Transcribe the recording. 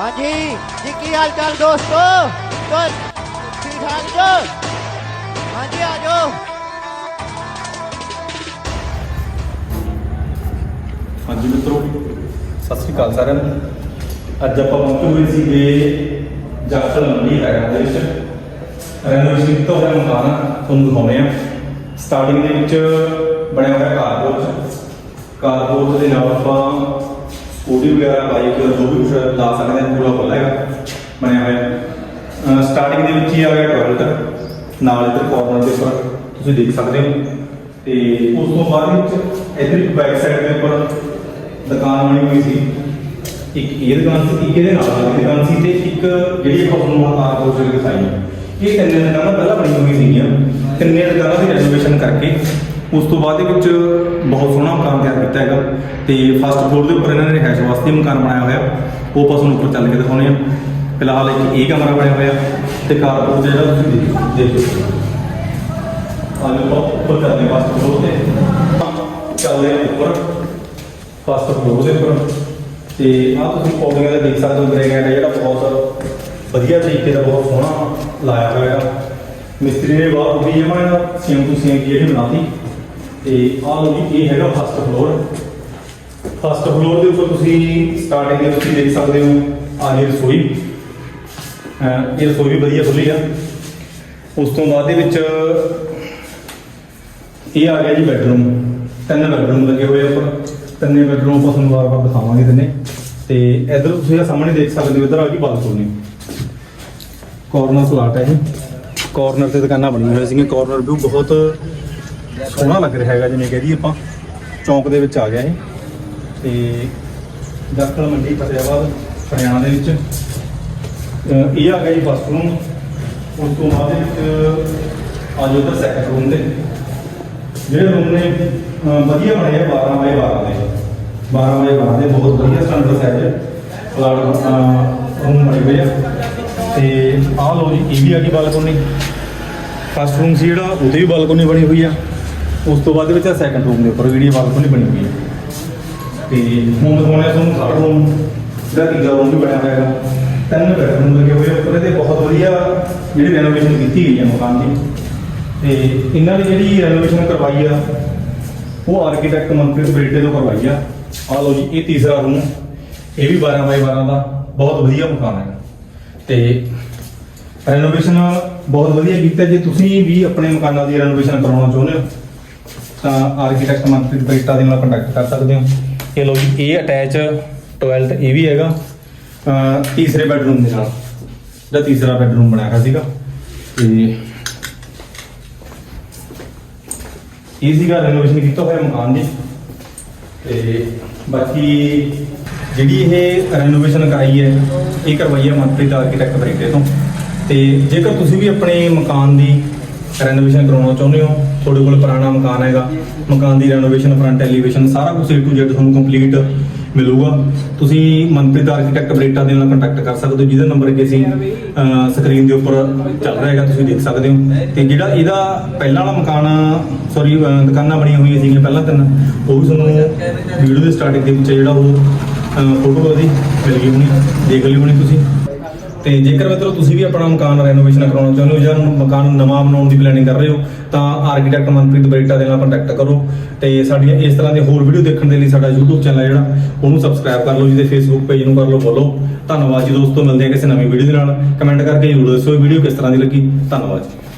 ਹਾਂਜੀ, ਜੀ ਕੀ ਹਾਲ ਚਾਲ ਦੋਸਤੋ? ਤੋਂ ਠੀਕ ਠਾਕ ਜੋ? ਹਾਂਜੀ, ਆ ਜਾਓ। ਹਾਂਜੀ ਮਿੱਤਰੋ, ਸਤਿ ਸ੍ਰੀ ਅਕਾਲ ਸਾਰਿਆਂ ਨੂੰ। ਅੱਜ ਆਪਾਂ ਪਹੁੰਚੇ ਹੋਏ ਸੀਗੇ ਜਾਖਲ ਮੰਡੀ ਹੈਗਾ ਦੇ ਵਿੱਚ। ਰੈਨੋਵੇਸ਼ਨ ਕੀਤਾ ਹੋਇਆ ਮਕਾਨ, ਤੁਹਾਨੂੰ ਦਿਖਾਉਂਦੇ ਆ ਸਟਾਰਟਿੰਗ ਦੇ ਵਿੱਚ ਬਣਿਆ ਹੋਇਆ ਕਾਰਪੋਰਟ ਕਾਰਪੋਰਟ ਦੇ ਨਾਲ ਆਪਾਂ ਸਕੂਟੀ ਵਗੈਰਾ, ਬਾਈਕ ਜੋ ਵੀ ਕੁਛ ਲਾ ਸਕਦੇ ਆ ਪੂਰਾ ਖੁੱਲ੍ਹਾ ਹੈਗਾ। ਬਣਿਆ ਹੋਇਆ। ਸਟਾਰਟਿੰਗ ਦੇ ਵਿੱਚ ਹੀ ਆ ਗਿਆ ਟਾਇਲਟ ਨਾਲ ਇੱਧਰ ਕਾਰਨਰ ਦੇ ਉੱਪਰ, ਤੁਸੀਂ ਦੇਖ ਸਕਦੇ ਹੋ। ਤੇ ਉਸ ਤੋਂ ਬਾਅਦ ਵਿੱਚ ਇੱਧਰ ਇੱਕ ਬੈਕ ਸਾਈਡ ਦੇ ਉੱਪਰ ਦੁਕਾਨ ਬਣੀ ਹੋਈ ਸੀ। ਇੱਕ ਇਹ ਦੁਕਾਨ ਸੀ, ਇੱਕ ਇਹਦੇ ਨਾਲ ਵਾਲੀ ਦੁਕਾਨ ਸੀ ਤੇ ਇੱਕ ਜਿਹੜੀ ਆਪਾਂ ਤੁਹਾਨੂੰ ਆਹ ਕੋਸ਼ਿਸ਼ ਦਿਖਾਈ। ਇਹ ਤਿੰਨੇ ਦੁਕਾਨਾਂ ਪਹਿਲਾਂ ਬਣੀ ਹੋਈਆਂ ਸੀਗੀਆਂ। ਤਿੰਨੇ ਦੁਕਾਨਾਂ ਦੀ ਰੈਨੋਵੇਸ਼ਨ ਕਰਕੇ ਉਸ ਤੋਂ ਬਾਅਦ ਦੇ ਵਿੱਚ ਬਹੁਤ ਸੋਹਣਾ ਮਕਾਨ ਤਿਆਰ ਕੀਤਾ ਹੈਗਾ ਤੇ ਫਸਟ ਫਲੋਰ ਦੇ ਉੱਪਰ ਇਹਨਾਂ ਨੇ ਰਿਹਾਇਸ਼ ਵਾਸਤੇ ਮਕਾਨ ਬਣਾਇਆ ਹੋਇਆ। ਉਹ ਆਪਾਂ ਤੁਹਾਨੂੰ ਉੱਪਰ ਚੱਲ ਕੇ ਦਿਖਾਉਣੇ ਆ। ਫਿਲਹਾਲ ਇੱਕ ਇਹ ਕਮਰਾ ਬਣਿਆ ਹੋਇਆ ਤੇ ਕਾਰਪੋਰਟ ਜਿਹੜਾ ਤੁਸੀਂ ਦੇਖ ਦੇਖ ਸਕਦੇ ਆਲੂ ਆਪਾਂ ਉੱਪਰ ਚੱਲਦੇ ਹਾਂ ਫਸਟ ਫਲੋਰ ਤੇ। ਚੱਲਦੇ ਹਾਂ ਉੱਪਰ ਫਸਟ ਫਲੋਰ ਦੇ ਉੱਪਰ। ਤੇ ਆਹ ਤੁਸੀਂ ਪੌੜੀਆਂ ਦਾ ਦੇਖ ਸਕਦੇ ਹੋ ਗ੍ਰੇਨਾਈਟ ਜਿਹੜਾ ਬਹੁਤ ਵਧੀਆ ਤਰੀਕੇ ਦਾ ਬਹੁਤ ਸੋਹਣਾ ਲਾਇਆ ਹੋਇਆ। ਮਿਸਤਰੀ ਨੇ ਬਾਹਰ ਉਹ ਵੀ ਜਮਾ ਇਹਦਾ ਸੇਮ ਟੂ ਸੇਮ ਜਿਹੜੀ ਬਣਾਤੀ। ਤੇ ਆਹ ਲੋ ਜੀ, ਇਹ ਹੈਗਾ ਫਸਟ ਫਲੋਰ ਫਸਟ ਫਲੋਰ ਦੇ ਉੱਪਰ ਤੁਸੀਂ ਸਟਾਰਟਿੰਗ ਦੇ ਤੁਸੀਂ ਦੇਖ ਸਕਦੇ ਹੋ, ਆ ਜੀ ਰਸੋਈ। ਇਹ ਰਸੋਈ ਵੀ ਵਧੀਆ ਖੁੱਲੀ ਆ। ਉਸ ਤੋਂ ਬਾਅਦ ਦੇ ਵਿੱਚ ਇਹ ਆ ਗਿਆ ਜੀ ਬੈਡਰੂਮ ਤਿੰਨ ਬੈਡਰੂਮ ਲੱਗੇ ਹੋਏ ਆ ਉੱਪਰ। ਤਿੰਨੇ ਬੈਡਰੂਮ ਆਪਾਂ ਤੁਹਾਨੂੰ ਵਾਰ-ਵਾਰ ਦਿਖਾਵਾਂਗੇ ਤਿੰਨੇ। ਤੇ ਇਧਰ ਤੁਸੀਂ ਇਹ ਸਾਹਮਣੇ ਦੇਖ ਸਕਦੇ ਹੋ, ਇਧਰ ਆ ਗਈ ਬਾਲਕੋਨੀ ਕਾਰਨਰ ਪਲਾਟ ਹੈ ਇਹ ਕਾਰਨਰ ਤੇ ਦੁਕਾਨਾਂ ਬਣੀਆਂ ਹੋਈਆਂ ਸੀਗੀਆਂ। ਕਾਰਨਰ ਵੀ ਬਹੁਤ ਸੋਹਣਾ ਲੱਗ ਰਿਹਾ ਹੈਗਾ ਜਿਵੇਂ ਕਹਿ ਦਈਏ ਆਪਾਂ। ਚੌਂਕ ਦੇ ਵਿੱਚ ਆ ਗਿਆ ਇਹ। ਤੇ ਜੱਟਲ ਮੰਡੀ ਫਤਿਆਬਾਦ, ਹਰਿਆਣਾ ਦੇ ਵਿੱਚ। ਇਹ ਆ ਗਿਆ ਜੀ ਫਸਟ ਰੂਮ ਉਸ ਤੋਂ ਬਾਅਦ ਦੇ ਵਿੱਚ ਆ ਜਾਓ ਇੱਧਰ ਸੈਕੰਡ ਰੂਮ ਦੇ ਜਿਹੜੇ ਰੂਮ ਨੇ ਵਧੀਆ ਬਣੇ ਆ 12 ਬਾਈ 12 ਦੇ। 12 ਬਾਈ 12 ਦੇ, ਬਹੁਤ ਵਧੀਆ ਸਟੈਂਡਰਡ ਸਾਈਜ਼ ਪਲਾਟ ਰੂਮ ਬਣੇ ਹੋਏ ਆ। ਤੇ ਆਹ ਲੋ ਜੀ, ਇਹ ਵੀ ਆ ਗਈ ਬਾਲਕੋਨੀ। ਫਸਟ ਰੂਮ ਸੀ ਜਿਹੜਾ, ਉਹਦੀ ਵੀ ਬਾਲਕੋਨੀ ਬਣੀ ਹੋਈ ਆ। ਉਸ ਤੋਂ ਬਾਅਦ ਵਿੱਚ ਆ ਸੈਕੰਡ ਰੂਮ ਦੇ ਉੱਪਰ ਜਿਹੜੀ ਬਾਲਕੋਨੀ ਬਣੀ ਹੋਈ ਆ ਤੇ ਹੁਣ ਦਿਖਾਉਣਾ ਤੁਹਾਨੂੰ ਥਰਡ ਰੂਮ ਜਿਹੜਾ ਤੀਜਾ ਰੂਮ ਵੀ ਬਣਿਆ ਹੋਇਆ ਹੈਗਾ। ਤਿੰਨ ਬੈਡਰੂਮ ਲੱਗੇ ਹੋਏ ਉੱਪਰ। ਇਹਦੇ ਬਹੁਤ ਵਧੀਆ ਜਿਹੜੀ ਰੈਨੋਵੇਸ਼ਨ ਕੀਤੀ ਗਈ ਹੈ ਮਕਾਨ ਦੀ। ਤੇ ਇਹਨਾਂ ਦੀ ਜਿਹੜੀ ਰੈਨੋਵੇਸ਼ਨ ਕਰਵਾਈ ਆ, ਉਹ ਆਰਕੀਟੈਕਟ ਮਨਪ੍ਰੀਤ ਬੇਟੇ ਤੋਂ ਕਰਵਾਈ ਆ। ਆ ਲਓ ਜੀ, ਇਹ ਤੀਸਰਾ ਰੂਮ ਇਹ ਵੀ 12 ਬਾਈ 12 ਦਾ ਬਹੁਤ ਵਧੀਆ ਮਕਾਨ ਹੈ ਤੇ ਰੈਨੋਵੇਸ਼ਨ ਬਹੁਤ ਵਧੀਆ ਕੀਤਾ। ਜੇ ਤੁਸੀਂ ਵੀ ਆਪਣੇ ਮਕਾਨਾਂ ਦੀ ਰੈਨੋਵੇਸ਼ਨ ਕਰਵਾਉਣਾ ਚਾਹੁੰਦੇ ਹੋ ਤਾਂ ਆਰਕੀਟੈਕਟ ਮਨਪ੍ਰੀਤ ਬੇਟਾ ਦੇ ਨਾਲ ਕੰਟੈਕਟ ਕਰ ਸਕਦੇ ਹੋ। ਇਹ ਲਓ ਜੀ, ਇਹ ਅਟੈਚ ਟਾਇਲਟ ਇਹ ਵੀ ਹੈਗਾ। ਤੀਸਰੇ ਬੈਡਰੂਮ ਦੇ ਨਾਲ, ਜਿਹੜਾ ਤੀਸਰਾ ਬੈਡਰੂਮ ਬਣਾਇਆ ਹੋਇਆ ਸੀਗਾ। ਤੇ ਇਹ ਸੀਗਾ ਰੈਨੋਵੇਸ਼ਨ ਕੀਤਾ ਹੋਇਆ ਮਕਾਨ ਦੀ ਤੇ ਬਾਕੀ ਜਿਹੜੀ ਇਹ ਰੈਨੋਵੇਸ਼ਨ ਕਰਾਈ ਹੈ, ਇਹ ਕਰਵਾਈ ਹੈ ਮਨਪ੍ਰੀਤ ਆਰਕੀਟੈਕਟ ਬਰੇਟੇ ਤੋਂ। ਤੇ ਜੇਕਰ ਤੁਸੀਂ ਵੀ ਆਪਣੇ ਮਕਾਨ ਦੀ ਰੈਨੋਵੇਸ਼ਨ ਕਰਾਉਣਾ ਚਾਹੁੰਦੇ ਹੋ? ਤੁਹਾਡੇ ਕੋਲ ਪੁਰਾਣਾ ਮਕਾਨ ਹੈਗਾ, ਮਕਾਨ ਦੀ ਰੈਨੋਵੇਸ਼ਨ ਫਰੰਟ ਐਲੀਵੇਸ਼ਨ ਸਾਰਾ ਕੁਝ A to Z ਤੁਹਾਨੂੰ ਕੰਪਲੀਟ ਮਿਲੂਗਾ। ਤੁਸੀਂ ਮਨਪ੍ਰੀਤ ਆਰਕੀਟੈਕਟ ਬਰੇਟਾ ਦੇ ਨਾਲ ਕੰਟੈਕਟ ਕਰ ਸਕਦੇ ਹੋ, ਜਿਹਦਾ ਨੰਬਰ ਕਿ ਅਸੀਂ ਸਕਰੀਨ ਦੇ ਉੱਪਰ ਚੱਲ ਰਿਹਾ ਹੈਗਾ, ਤੁਸੀਂ ਦੇਖ ਸਕਦੇ ਹੋ। ਤੇ ਜਿਹੜਾ ਇਹਦਾ ਪਹਿਲਾਂ ਵਾਲਾ ਮਕਾਨ ਸੌਰੀ ਦੁਕਾਨਾਂ ਬਣੀਆਂ ਹੋਈਆਂ ਸੀਗੀਆਂ ਪਹਿਲਾਂ ਤਿੰਨ, ਉਹ ਵੀ ਤੁਹਾਨੂੰ ਵੀਡੀਓ ਦੇ ਸਟਾਰਟਿੰਗ ਦੇ ਵਿੱਚ ਜਿਹੜਾ ਉਹ ਫੋਟੋ ਉਹਦੀ ਮਿਲ ਗਈ ਹੋਣੀ ਦੇਖ ਲਈ ਹੋਣੀ ਤੁਸੀਂ। ਤੇ ਜੇਕਰ ਮਿੱਤਰੋ ਤੁਸੀਂ ਵੀ ਆਪਣਾ ਮਕਾਨ ਰੈਨੋਵੇਸ਼ਨ ਕਰਾਉਣਾ ਚਾਹੁੰਦੇ ਹੋ ਜਾਂ ਮਕਾਨ ਨਵਾਂ ਬਣਾਉਣ ਦੀ ਪਲੈਨਿੰਗ ਕਰ ਰਹੇ ਹੋ, ਤਾਂ ਆਰਕੀਟੈਕਟ ਮਨਪ੍ਰੀਤ ਬਰੇਟਾ ਦੇ ਨਾਲ ਕੰਟੈਕਟ ਕਰੋ ਤੇ ਸਾਡੀਆਂ ਇਸ ਤਰ੍ਹਾਂ ਦੇ ਹੋਰ ਵੀਡੀਓ ਦੇਖਣ ਦੇ ਲਈ ਸਾਡਾ YouTube ਚੈਨਲ ਜਿਹੜਾ, ਉਹਨੂੰ ਸਬਸਕ੍ਰਾਈਬ ਕਰ ਲਓ ਜੀ ਜਿਹਦੇ Facebook ਪੇਜ ਨੂੰ ਕਰ ਲਓ ਫੋਲੋ ਧੰਨਵਾਦ ਜੀ ਦੋਸਤੋ, ਮਿਲਦੇ ਹਾਂ ਕਿਸੇ ਨਵੀਂ ਵੀਡੀਓ ਦੇ ਨਾਲ। ਕਮੈਂਟ ਕਰਕੇ ਜ਼ਰੂਰ ਦੱਸੋ ਵੀਡੀਓ ਕਿਸ ਤਰ੍ਹਾਂ ਦੀ ਲੱਗੀ। ਧੰਨਵਾਦ ਜੀ।